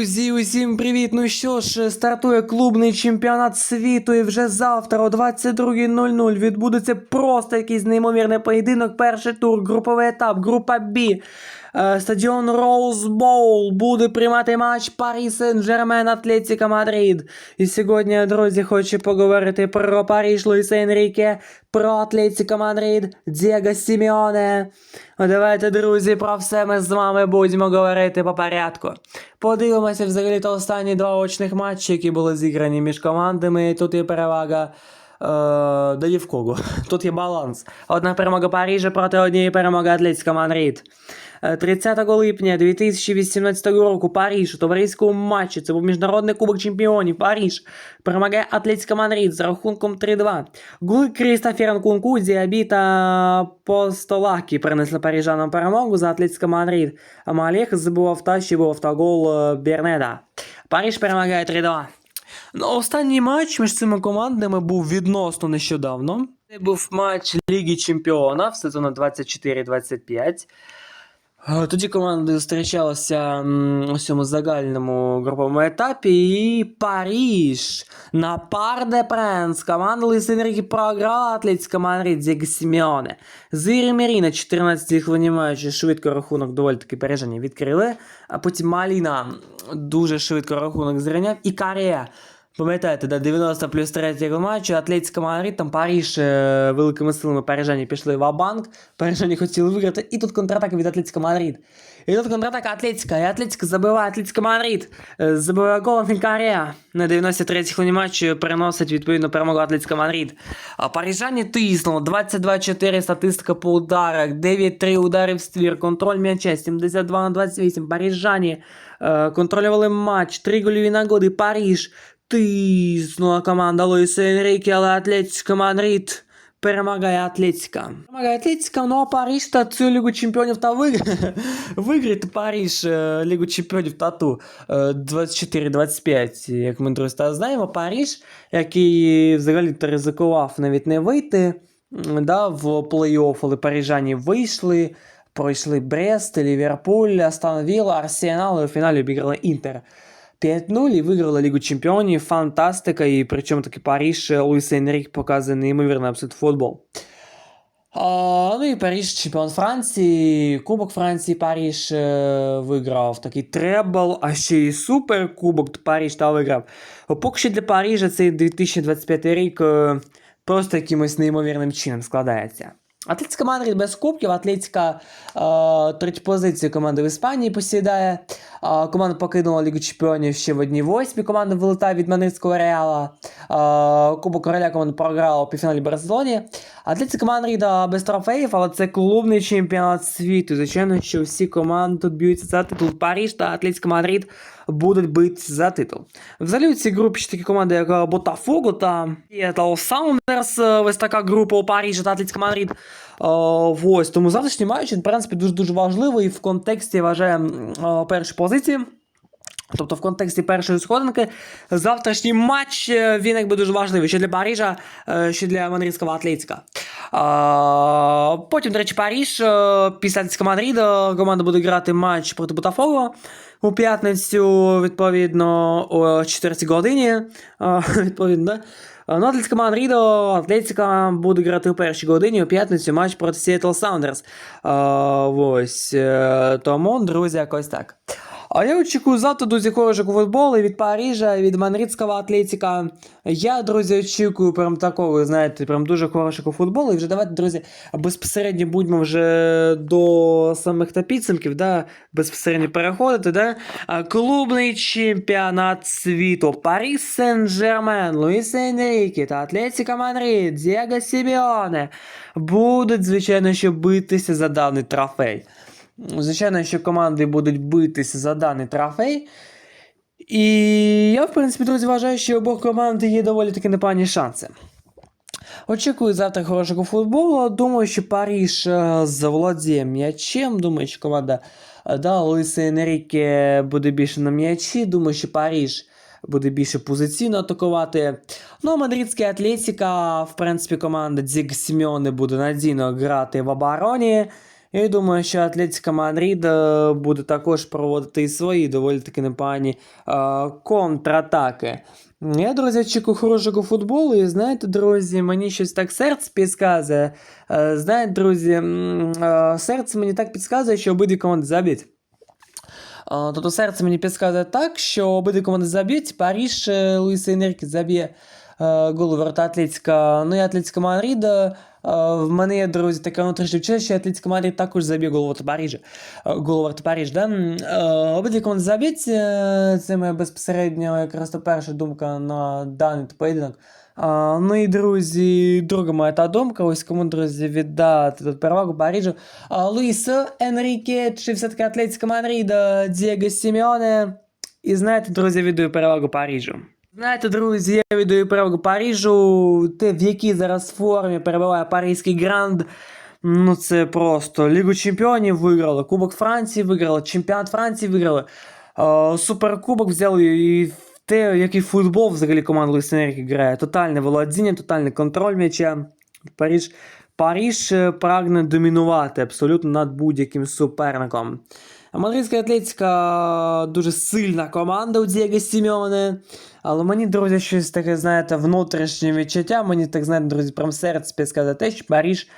Друзі, усім привіт! Ну що ж, стартує клубний чемпіонат світу і вже завтра о 22.00 відбудеться просто якийсь неймовірний поєдинок. Перший тур, груповий етап, група Б. Е, Стадіон Роуз Боул буде приймати матч Парі Сен-Жермен Атлетіка Мадрид. І сьогодні, друзі, хочу поговорити про Паріж Луїса Енріке, про Атлетіка Мадрид, Дієго Сіміоне. Давайте, друзі, про все ми з вами будемо говорити по порядку. Подивимося взагалі то останні два очних матчі, які були зіграні між командами. Тут є перевага. Е, да є в кого. Тут є баланс. Одна перемога Парижа проти однієї перемоги Атлетика Мадрид. Е, 30 липня 2018 року Париж у товариському матчі. Це був міжнародний кубок чемпіонів. Париж перемагає Атлетика Мадрид з рахунком 3-2. Голи Крістофера Нкунку, Діабі та Постолакі принесли парижанам перемогу за Атлетика Мадрид. А Малех забував та ще був автогол е, Бернеда. Париж перемагає 3-2. Ну, останній матч між цими командами був відносно нещодавно. Це був матч Ліги Чемпіонів сезону 24-25. Е, Тоді команди зустрічалися у цьому загальному груповому етапі, і Париж на пар де пренс. Команда Луїс Енріке програла Атлетика Мадрид Дієго Сімеоне. Зірі Мірі на 14 хвилині швидко рахунок доволі таки пережені відкрили, а потім Маліна дуже швидко рахунок зрівняв, і Карія Пам'ятаєте, да, 90 плюс 3 матчу, Атлетика Мадрид, там Париж е, великими силами парижані пішли в Абанк, парижані хотіли виграти, і тут контратака від Атлетика Мадрид. І тут контратака Атлетика, і Атлетика забиває Атлетика Мадрид, е, забиває гол Фінкарія. На 93 хвилині матчу переносить відповідно перемогу Атлетика Мадрид. А парижані тиснули, 22-4 статистика по ударах, 9-3 удари в ствір, контроль м'яча, 72 на 28, парижані е, контролювали матч, 3 гольові нагоди, Париж тиснула команда Луїса Енріке, але Атлетика Мадрид перемагає Атлетика. Перемагає Атлетика, ну а Париж та цю Лігу Чемпіонів та виграє. Виграє Париж е, Лігу Чемпіонів та ту е, 24-25, як ми друзі та знаємо. Париж, який взагалі то ризикував навіть не вийти да, в плей-офф, але парижані вийшли. Пройшли Брест, Ліверпуль, Астон Вілла, Арсенал і у фіналі обіграли Інтер. 5-0 і виграли Лігу Чемпіонів. Фантастика. І причому таки Париж е, Луїс Енрік показує неймовірний абсолютно футбол. А, ну і Париж чемпіон Франції, Кубок Франції Париж е, виграв. Такий требл, а ще й суперкубок Париж та виграв. Поки що для Парижа цей 2025 рік е, просто якимось неймовірним чином складається. Атлетика Мадрид без кубків, Атлетика е, третю позицію команди в Іспанії посідає. Е, команда покинула Лігу Чемпіонів ще в одній восьмій. Команда вилетає від Мадридського Реала. Е, Кубок Короля команда програла у півфіналі Барселоні. Атлетика Мадрида без трофеїв, але це клубний чемпіонат світу. Звичайно, що всі команди тут б'ються за титул. Париж та Атлетика Мадрид будуть битися за титул. Взагалі у цій групі ще такі команди, як Ботафого та Seattle Саундерс. Ось така група у Парижі та Атлетика Мадрид. Е, ось, тому завтрашній матч, в принципі, дуже-дуже важливий в контексті, я вважаю, е, першої позиції. Тобто в контексті першої сходинки завтрашній матч е, він якби дуже важливий що для Парижа, е, що для Мадридського Атлетика. А, Потім, до речі, Париж е, після Атлетика Мадрида команда буде грати матч проти Ботафого у п'ятницю, відповідно, о 14 годині. Відповідно, да? Ну, Атлетика Манрідо, Атлетика буде грати у першій годині у п'ятницю матч проти Seattle Sounders. Ось. е, Тому, друзі, якось так. А я очікую завтра, друзі, хорошого футболу від Парижа, від Мадридського Атлетика. Я, друзі, очікую прям такого, знаєте, прям дуже хорошого футболу. І вже давайте, друзі, безпосередньо будьмо вже до самих та підсумків, да, безпосередньо переходити. Да? Клубний чемпіонат світу. Парís Сен-Жермен, Луїс Енріке та Атлетика Мадрид, Дієго Сімеоне будуть, звичайно, що битися за даний трофей. Звичайно, що команди будуть битися за даний трофей. І я, в принципі, друзі, вважаю, що обох команд є доволі таки непогані шанси. Очікую завтра хорошого футболу. Думаю, що Париж е, заволодіє м'ячем. Думаю, що команда е, да, Луїса Енріке буде більше на м'ячі. Думаю, що Париж буде більше позиційно атакувати. Ну, а мадридська Атлетика, в принципі, команда Дзіг Сімеоне буде надійно грати в обороні. Я думаю, що Атлетика Мадрид е, буде також проводити і свої доволі таки непогані е, контратаки. Я, друзі, очікую хорошого футболу, і знаєте, друзі, мені щось так серце підказує. Е, Знаєте, друзі, м, е, серце мені так підказує, що обидві команди заб'ють. А, Тобто серце мені підказує так, що обидві команди заб'ють. Паріж е, Луїса Енеркі заб'є е, гол Атлетика. Ну і Атлетика Мадріда. Е, В мене є, друзі, таке внутрішнє вчення, що Атлетика Мадрид також заб'є у Парижа. Е, Гол Париж, да? Обидві команди заб'ють. Це моя безпосередньо якраз то перша думка на даний поєдинок. А, ну і друзі, друга моя та думка, ось кому, друзі, віддати тут перевагу Парижу. А, Луїс Енріке, чи все-таки Атлетика Мадріда, Дієго Сімеоне. І знаєте, друзі, віддаю перевагу Парижу. Знаєте, друзі, я віддаю перевагу Парижу. Те, в якій зараз формі перебуває паризький гранд. Ну, це просто Лігу Чемпіонів виграли, Кубок Франції виграли, Чемпіонат Франції виграли, Суперкубок взяли і те, який футбол взагалі команда Луїс Енергі грає. Тотальне володіння, тотальний контроль м'яча. Париж, Париж е, прагне домінувати абсолютно над будь-яким суперником. Мадридська атлетика дуже сильна команда у Дієго Сімеоне. Але мені, друзі, щось таке, знаєте, внутрішнє відчуття. Мені так, знаєте, друзі, прям серце підказує те, що Паріж.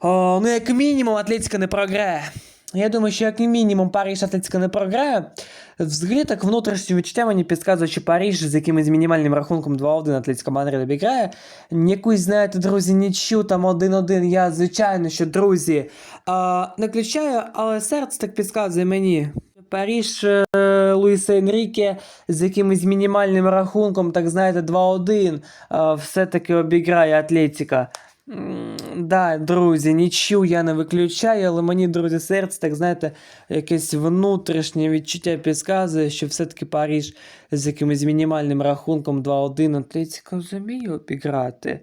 о, ну, як мінімум, Атлетика не програє. Я думаю, що як мінімум Париж Атлетика не програє. Взагалі так внутрішнє відчуття мені підказує, що Париж з якимось мінімальним рахунком 2-1 Атлетика Мадрид обіграє. Якусь, знаєте, друзі, нічю там 1-1. Я, звичайно, що, друзі, а, не включаю, але серце так підказує мені. Париж е, Луїса Енріке з якимось мінімальним рахунком, так знаєте, 2-1, е, все-таки обіграє Атлетика. Да, друзі, нічого я не виключаю, але мені, друзі, серце, так знаєте, якесь внутрішнє відчуття підказує, що все-таки Париж з якимось мінімальним рахунком 2-1 Атлетика зуміє обіграти.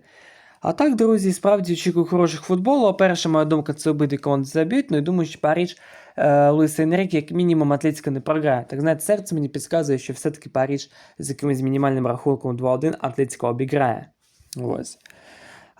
А так, друзі, справді очікую хороших футболу. А Перша моя думка це обидві команди заб'ють. Ну і думаю, що Париж е, Луїса Енріке, як мінімум, Атлетика не програє. Так знаєте, серце мені підказує, що все-таки Париж з якимось мінімальним рахунком 2-1 Атлетика обіграє. Ось.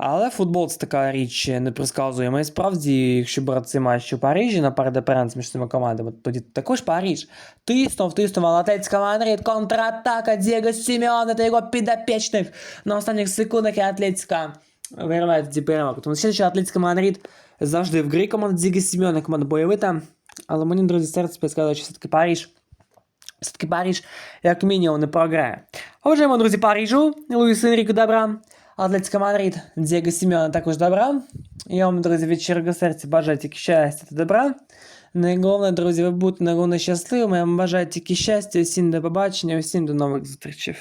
Але футбол це така річ непредсказуєма. І справді, якщо брати цей матч у Парижі на передеперенс між цими командами, тоді також Париж тиснув, тиснув, але Мадрид, контратака Дієго Сімеона та його підопічних на останніх секундах і Атлетика вириває тоді перемогу. Тому що Атлетика Мадрид завжди в грі команда Дієго Сімеона, команда бойовита. Але мені, друзі, серце підказує, що все-таки Париж все-таки Париж, як мінімум, не програє. Отже, друзі, Парижу, Луїс Енріко добра, Атлетика Мадрид, Дієго Сімеона також добра. Я вам, друзі, від щирого серця бажаю тільки щастя та добра. Найголовніше, друзі, ви будете найголовніше щасливими. Я вам бажаю тільки щастя, всім до побачення, всім до нових зустрічей.